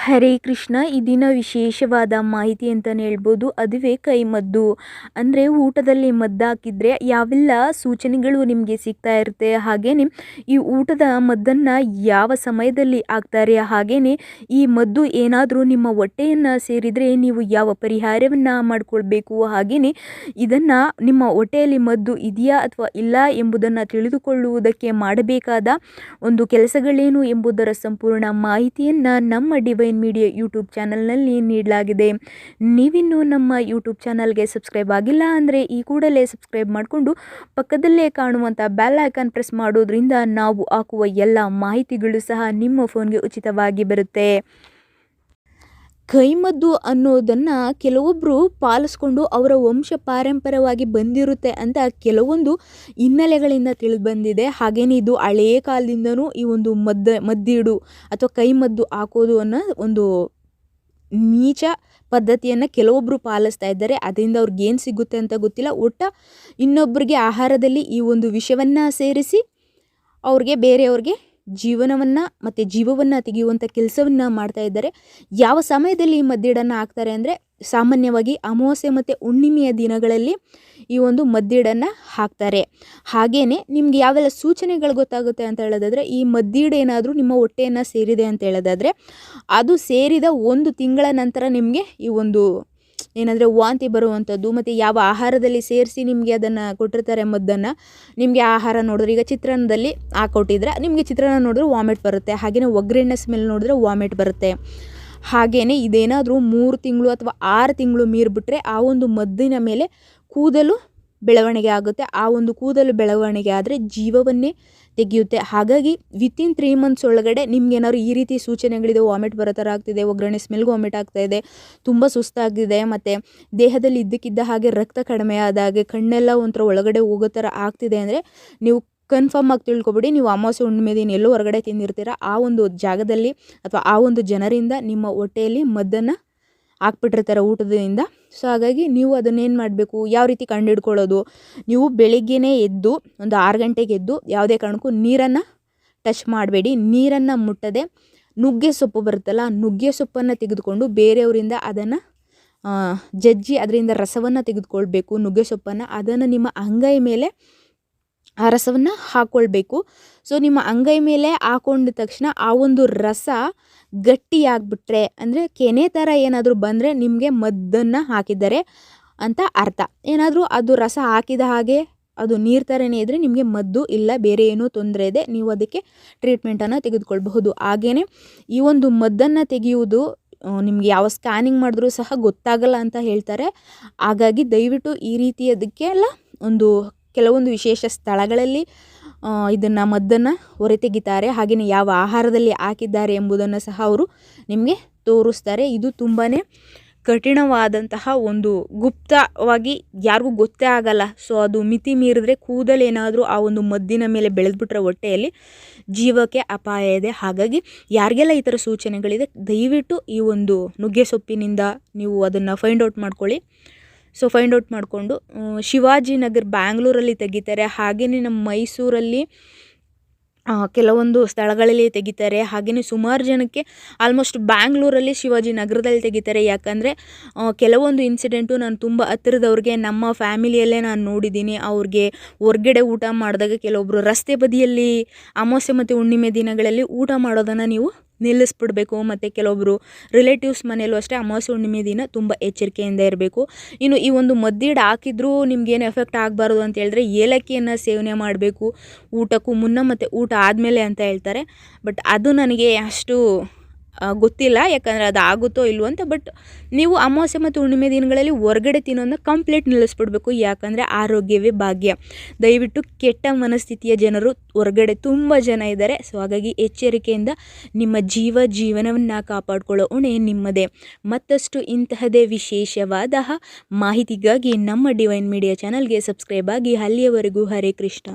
ಹರೇ ಕೃಷ್ಣ, ಈ ದಿನ ವಿಶೇಷವಾದ ಮಾಹಿತಿ ಅಂತಲೇ ಹೇಳ್ಬೋದು. ಅದುವೇ ಕೈಮದ್ದು. ಅಂದರೆ ಊಟದಲ್ಲಿ ಮದ್ದು ಹಾಕಿದರೆ ಯಾವೆಲ್ಲ ಸೂಚನೆಗಳು ನಿಮಗೆ ಸಿಗ್ತಾ ಇರುತ್ತೆ ಹಾಗೆಯೇ ಈ ಊಟದ ಮದ್ದನ್ನು ಯಾವ ಸಮಯದಲ್ಲಿ ಹಾಕ್ತಾರೆ ಹಾಗೆಯೇ ಈ ಮದ್ದು ಏನಾದರೂ ನಿಮ್ಮ ಹೊಟ್ಟೆಯನ್ನು ಸೇರಿದರೆ ನೀವು ಯಾವ ಪರಿಹಾರವನ್ನು ಮಾಡಿಕೊಳ್ಬೇಕು ಹಾಗೆಯೇ ಇದನ್ನು ನಿಮ್ಮ ಹೊಟ್ಟೆಯಲ್ಲಿ ಮದ್ದು ಇದೆಯಾ ಅಥವಾ ಇಲ್ಲ ಎಂಬುದನ್ನು ತಿಳಿದುಕೊಳ್ಳುವುದಕ್ಕೆ ಮಾಡಬೇಕಾದ ಒಂದು ಕೆಲಸಗಳೇನು ಎಂಬುದರ ಸಂಪೂರ್ಣ ಮಾಹಿತಿಯನ್ನು ನಮ್ಮ ಡಿವೈನ್ ಮೀಡಿಯಾ ಯೂಟ್ಯೂಬ್ ಚಾನಲ್ನಲ್ಲಿ ನೀಡಲಾಗಿದೆ. ನೀವಿನ್ನೂ ನಮ್ಮ ಯೂಟ್ಯೂಬ್ ಚಾನಲ್ಗೆ ಸಬ್ಸ್ಕ್ರೈಬ್ ಆಗಿಲ್ಲ ಅಂದರೆ ಈ ಕೂಡಲೇ ಸಬ್ಸ್ಕ್ರೈಬ್ ಮಾಡಿಕೊಂಡು ಪಕ್ಕದಲ್ಲೇ ಕಾಣುವಂಥ ಬೆಲ್ ಐಕಾನ್ ಪ್ರೆಸ್ ಮಾಡೋದ್ರಿಂದ ನಾವು ಹಾಕುವ ಎಲ್ಲ ಮಾಹಿತಿಗಳು ಸಹ ನಿಮ್ಮ ಫೋನ್ಗೆ ಉಚಿತವಾಗಿ ಬರುತ್ತೆ. ಕೈಮದ್ದು ಅನ್ನೋದನ್ನು ಕೆಲವೊಬ್ಬರು ಪಾಲಿಸ್ಕೊಂಡು ಅವರ ವಂಶ ಪಾರಂಪರವಾಗಿ ಬಂದಿರುತ್ತೆ ಅಂತ ಕೆಲವೊಂದು ಹಿನ್ನೆಲೆಗಳಿಂದ ತಿಳಿದು ಬಂದಿದೆ ಹಾಗೇನೆ ಇದು ಹಳೆಯ ಕಾಲದಿಂದನೂ ಈ ಒಂದು ಮದ್ದ, ಮದ್ದಿಡು ಅಥವಾ ಕೈಮದ್ದು ಹಾಕೋದು ಅನ್ನೋ ಒಂದು ನೀಚ ಪದ್ಧತಿಯನ್ನು ಕೆಲವೊಬ್ಬರು ಪಾಲಿಸ್ತಾ ಇದ್ದಾರೆ. ಅದರಿಂದ ಅವ್ರಿಗೆ ಏನು ಸಿಗುತ್ತೆ ಅಂತ ಗೊತ್ತಿಲ್ಲ. ಒಟ್ಟ ಇನ್ನೊಬ್ಬರಿಗೆ ಆಹಾರದಲ್ಲಿ ಈ ಒಂದು ವಿಷವನ್ನು ಸೇರಿಸಿ ಅವ್ರಿಗೆ ಬೇರೆಯವ್ರಿಗೆ ಜೀವನವನ್ನು ಮತ್ತು ಜೀವವನ್ನು ತೆಗೆಯುವಂಥ ಕೆಲಸವನ್ನು ಮಾಡ್ತಾ ಇದ್ದಾರೆ. ಯಾವ ಸಮಯದಲ್ಲಿ ಈ ಮದ್ದಿಡನ್ನು ಹಾಕ್ತಾರೆ ಅಂದರೆ ಸಾಮಾನ್ಯವಾಗಿ ಅಮಾವಾಸ್ಯೆ ಮತ್ತು ಹುಣ್ಣಿಮೆಯ ದಿನಗಳಲ್ಲಿ ಈ ಒಂದು ಮದ್ದಿಡನ್ನು ಹಾಕ್ತಾರೆ. ಹಾಗೆಯೇ ನಿಮ್ಗೆ ಯಾವೆಲ್ಲ ಸೂಚನೆಗಳು ಗೊತ್ತಾಗುತ್ತೆ ಅಂತ ಹೇಳೋದಾದರೆ ಈ ಮದ್ದಿಡ ಏನಾದರೂ ನಿಮ್ಮ ಹೊಟ್ಟೆಯನ್ನು ಸೇರಿದೆ ಅಂತ ಹೇಳೋದಾದರೆ ಅದು ಸೇರಿದ ಒಂದು ತಿಂಗಳ ನಂತರ ನಿಮಗೆ ಈ ಒಂದು ಏನಂದರೆ ವಾಂತಿ ಬರುವಂಥದ್ದು ಮತ್ತು ಯಾವ ಆಹಾರದಲ್ಲಿ ಸೇರಿಸಿ ನಿಮಗೆ ಅದನ್ನು ಕೊಟ್ಟಿರ್ತಾರೆ ಎಂಬುದನ್ನು ನಿಮಗೆ ಆಹಾರ ನೋಡಿದ್ರೆ, ಈಗ ಚಿತ್ರಾನ್ನದಲ್ಲಿ ಹಾಕೊಟ್ಟಿದ್ರೆ ನಿಮಗೆ ಚಿತ್ರಾನ್ನ ನೋಡಿದ್ರೆ ವಾಮಿಟ್ ಬರುತ್ತೆ ಹಾಗೆಯೇ ಒಗ್ಗರಣೆ ಸ್ಮೆಲ್ ನೋಡಿದ್ರೆ ವಾಮಿಟ್ ಬರುತ್ತೆ. ಹಾಗೆಯೇ ಇದೇನಾದರೂ ಮೂರು ತಿಂಗಳು ಅಥವಾ ಆರು ತಿಂಗಳು ಮೀರಿಬಿಟ್ರೆ ಆ ಒಂದು ಮದ್ದಿನ ಮೇಲೆ ಕೂದಲು ಬೆಳವಣಿಗೆ ಆಗುತ್ತೆ. ಆ ಒಂದು ಕೂದಲು ಬೆಳವಣಿಗೆ ಆದರೆ ಜೀವವನ್ನೇ ತೆಗೆಯುತ್ತೆ. ಹಾಗಾಗಿ ವಿತಿನ್ ತ್ರೀ ಮಂತ್ಸ್ ಒಳಗಡೆ ನಿಮ್ಗೆ ಏನಾದ್ರು ಈ ರೀತಿ ಸೂಚನೆಗಳಿದೆ ವಾಮಿಟ್ ಬರೋ ಥರ ಆಗ್ತಿದೆ ಒಗ್ಗರಣೆ ಸ್ಮೆಲ್ಗೆ ವಾಮಿಟ್ ಆಗ್ತಾ ಇದೆ ತುಂಬ ಸುಸ್ತಾಗಿದೆ ಮತ್ತು ದೇಹದಲ್ಲಿ ಇದ್ದಕ್ಕಿದ್ದ ಹಾಗೆ ರಕ್ತ ಕಡಿಮೆ ಆದಾಗೆ ಕಣ್ಣೆಲ್ಲ ಒಂಥರ ಒಳಗಡೆ ಹೋಗೋ ಥರ ಆಗ್ತಿದೆ ಅಂದರೆ ನೀವು ಕನ್ಫರ್ಮ್ ಆಗಿ ತಿಳ್ಕೊಬಿಡಿ, ನೀವು ಅಮಾವಾಸ್ಯೆ ಹುಣ್ಣಿಮೆ ದಿನ ಎಲ್ಲೋ ಹೊರಗಡೆ ತಿಂದಿರ್ತೀರ. ಆ ಒಂದು ಜಾಗದಲ್ಲಿ ಅಥವಾ ಆ ಒಂದು ಜನರಿಂದ ನಿಮ್ಮ ಹೊಟ್ಟೆಯಲ್ಲಿ ಮದ್ದನ್ನು ಹಾಕ್ಬಿಟ್ಟಿರ್ತಾರೆ ಊಟದಿಂದ. ಸೊ ಹಾಗಾಗಿ ನೀವು ಅದನ್ನೇನು ಮಾಡಬೇಕು? ಯಾವ ರೀತಿ ಕಂಡುಹಿಡ್ಕೊಳ್ಳೋದು ನೀವು ಬೆಳಿಗ್ಗೆನೇ ಎದ್ದು, ಒಂದು ಆರು ಗಂಟೆಗೆ ಎದ್ದು ಯಾವುದೇ ಕಾರಣಕ್ಕೂ ನೀರನ್ನು ಟಚ್ ಮಾಡಬೇಡಿ. ನೀರನ್ನು ಮುಟ್ಟದೆ ನುಗ್ಗೆ ಸೊಪ್ಪು ಬರುತ್ತಲ್ಲ ನುಗ್ಗೆ ಸೊಪ್ಪನ್ನು ತೆಗೆದುಕೊಂಡು ಬೇರೆಯವರಿಂದ ಅದನ್ನು ಜಜ್ಜಿ ಅದರಿಂದ ರಸವನ್ನು ತೆಗೆದುಕೊಳ್ಬೇಕು, ನುಗ್ಗೆ ಸೊಪ್ಪನ್ನು. ಅದನ್ನು ನಿಮ್ಮ ಅಂಗೈ ಮೇಲೆ ಆ ರಸವನ್ನು ಹಾಕ್ಕೊಳ್ಬೇಕು ಸೊ ನಿಮ್ಮ ಅಂಗೈ ಮೇಲೆ ಹಾಕೊಂಡ ತಕ್ಷಣ ಆ ಒಂದು ರಸ ಗಟ್ಟಿಯಾಗ್ಬಿಟ್ರೆ, ಅಂದರೆ ಕೆನೆ ಥರ ಏನಾದರೂ ಬಂದರೆ ನಿಮಗೆ ಮದ್ದನ್ನು ಹಾಕಿದ್ದಾರೆ ಅಂತ ಅರ್ಥ. ಏನಾದರೂ ಅದು ರಸ ಹಾಕಿದ ಹಾಗೆ ಅದು ನೀರು ಥರನೇ ಇದ್ದರೆ ನಿಮಗೆ ಮದ್ದು ಇಲ್ಲ, ಬೇರೆ ಏನೂ ತೊಂದರೆ ಇದೆ, ನೀವು ಅದಕ್ಕೆ ಟ್ರೀಟ್ಮೆಂಟನ್ನು ತೆಗೆದುಕೊಳ್ಬಹುದು. ಹಾಗೆಯೇ ಈ ಒಂದು ಮದ್ದನ್ನು ತೆಗೆಯುವುದು ನಿಮ್ಗೆ ಯಾವ ಸ್ಕ್ಯಾನಿಂಗ್ ಮಾಡಿದ್ರೂ ಸಹ ಗೊತ್ತಾಗಲ್ಲ ಅಂತ ಹೇಳ್ತಾರೆ. ಹಾಗಾಗಿ ದಯವಿಟ್ಟು ಈ ರೀತಿಯದಕ್ಕೆಲ್ಲ ಒಂದು ಕೆಲವೊಂದು ವಿಶೇಷ ಸ್ಥಳಗಳಲ್ಲಿ ಇದನ್ನು ಮದ್ದನ್ನು ಹೊರತೆಗಿತಾರೆ ಹಾಗೆಯೇ ಯಾವ ಆಹಾರದಲ್ಲಿ ಹಾಕಿದ್ದಾರೆ ಎಂಬುದನ್ನು ಸಹ ಅವರು ನಿಮಗೆ ತೋರಿಸ್ತಾರೆ. ಇದು ತುಂಬಾ ಕಠಿಣವಾದಂತಹ ಒಂದು ಗುಪ್ತವಾಗಿ ಯಾರಿಗೂ ಗೊತ್ತೇ ಆಗಲ್ಲ. ಸೊ ಅದು ಮಿತಿ ಮೀರಿದ್ರೆ ಕೂದಲೇನಾದರೂ ಆ ಒಂದು ಮದ್ದಿನ ಮೇಲೆ ಬೆಳೆದ್ಬಿಟ್ರೆ ಹೊಟ್ಟೆಯಲ್ಲಿ ಜೀವಕ್ಕೆ ಅಪಾಯ ಇದೆ. ಹಾಗಾಗಿ ಯಾರಿಗೆಲ್ಲ ಈ ಥರ ಸೂಚನೆಗಳಿದೆ, ದಯವಿಟ್ಟು ಈ ಒಂದು ನುಗ್ಗೆ ಸೊಪ್ಪಿನಿಂದ ನೀವು ಅದನ್ನು ಫೈಂಡ್ ಔಟ್ ಮಾಡ್ಕೊಳ್ಳಿ. ಸೊ ಫೈಂಡ್ ಔಟ್ ಮಾಡಿಕೊಂಡು ಶಿವಾಜಿನಗರ್ ಬ್ಯಾಂಗ್ಳೂರಲ್ಲಿ ತೆಗಿತಾರೆ. ಹಾಗೆಯೇ ನಮ್ಮ ಮೈಸೂರಲ್ಲಿ ಕೆಲವೊಂದು ಸ್ಥಳಗಳಲ್ಲಿ ತೆಗಿತಾರೆ. ಹಾಗೆಯೇ ಸುಮಾರು ಜನಕ್ಕೆ ಆಲ್ಮೋಸ್ಟ್ ಬ್ಯಾಂಗ್ಳೂರಲ್ಲಿ ಶಿವಾಜಿ ನಗರದಲ್ಲಿ ತೆಗಿತಾರೆ. ಯಾಕಂದರೆ ಕೆಲವೊಂದು ಇನ್ಸಿಡೆಂಟು ನಾನು ತುಂಬ ಹತ್ತಿರದವ್ರಿಗೆ, ನಮ್ಮ ಫ್ಯಾಮಿಲಿಯಲ್ಲೇ ನಾನು ನೋಡಿದ್ದೀನಿ ಅವ್ರಿಗೆ ಹೊರ್ಗಡೆ ಊಟ ಮಾಡಿದಾಗ ಕೆಲವೊಬ್ಬರು ರಸ್ತೆ ಬದಿಯಲ್ಲಿ ಅಮಾವಾಸ್ಯೆ ಮತ್ತು ಹುಣ್ಣಿಮೆ ದಿನಗಳಲ್ಲಿ ಊಟ ಮಾಡೋದನ್ನು ನೀವು ನಿಲ್ಲಿಸ್ಬಿಡ್ಬೇಕು. ಮತ್ತು ಕೆಲವೊಬ್ಬರು ರಿಲೇಟಿವ್ಸ್ ಮನೆಯಲ್ಲೂ ಅಷ್ಟೇ ಅಮಾವಾಸ್ಯೆ ಹುಣ್ಣಿಮೆ ದಿನ ತುಂಬ ಎಚ್ಚರಿಕೆಯಿಂದ ಇರಬೇಕು. ಇನ್ನು ಈ ಒಂದು ಮದ್ದಿಡು ಹಾಕಿದ್ರೂ ನಿಮ್ಗೇನು ಎಫೆಕ್ಟ್ ಆಗಬಾರ್ದು ಅಂತ ಹೇಳಿದ್ರೆ ಏಲಕ್ಕಿಯನ್ನು ಸೇವನೆ ಮಾಡಬೇಕು. ಊಟಕ್ಕೂ ಮುನ್ನ ಮತ್ತು ಊಟ ಆದಮೇಲೆ ಅಂತ ಹೇಳ್ತಾರೆ. ಬಟ್ ಅದು ನನಗೆ ಅಷ್ಟು ಗೊತ್ತಿಲ್ಲ ಯಾಕಂದರೆ ಅದು ಆಗುತ್ತೋ ಇಲ್ವೋ ಅಂತ ಬಟ್ ನೀವು ಅಮಾವಾಸ್ಯೆ ಮತ್ತು ಹುಣ್ಣಿಮೆ ದಿನಗಳಲ್ಲಿ ಹೊರಗಡೆ ತಿನ್ನೋದನ್ನ ಕಂಪ್ಲೀಟ್ ನಿಲ್ಲಿಸ್ಬಿಡ್ಬೇಕು, ಯಾಕಂದರೆ ಆರೋಗ್ಯವೇ ಭಾಗ್ಯ. ದಯವಿಟ್ಟು ಕೆಟ್ಟ ಮನಸ್ಥಿತಿಯ ಜನರು ಹೊರಗಡೆ ತುಂಬ ಜನ ಇದ್ದಾರೆ ಸೊ ಹಾಗಾಗಿ ಎಚ್ಚರಿಕೆಯಿಂದ ನಿಮ್ಮ ಜೀವ ಜೀವನವನ್ನು ಕಾಪಾಡಿಕೊಳ್ಳೋ ಹೊಣೆ ನಿಮ್ಮದೇ. ಮತ್ತಷ್ಟು ಇಂತಹದೇ ವಿಶೇಷವಾದ ಮಾಹಿತಿಗಾಗಿ ನಮ್ಮ ಡಿವೈನ್ ಮೀಡಿಯಾ ಚಾನಲ್ಗೆ ಸಬ್ಸ್ಕ್ರೈಬ್ ಆಗಿ, ಅಲ್ಲಿಯವರೆಗೂ ಹರೇ ಕೃಷ್ಣ.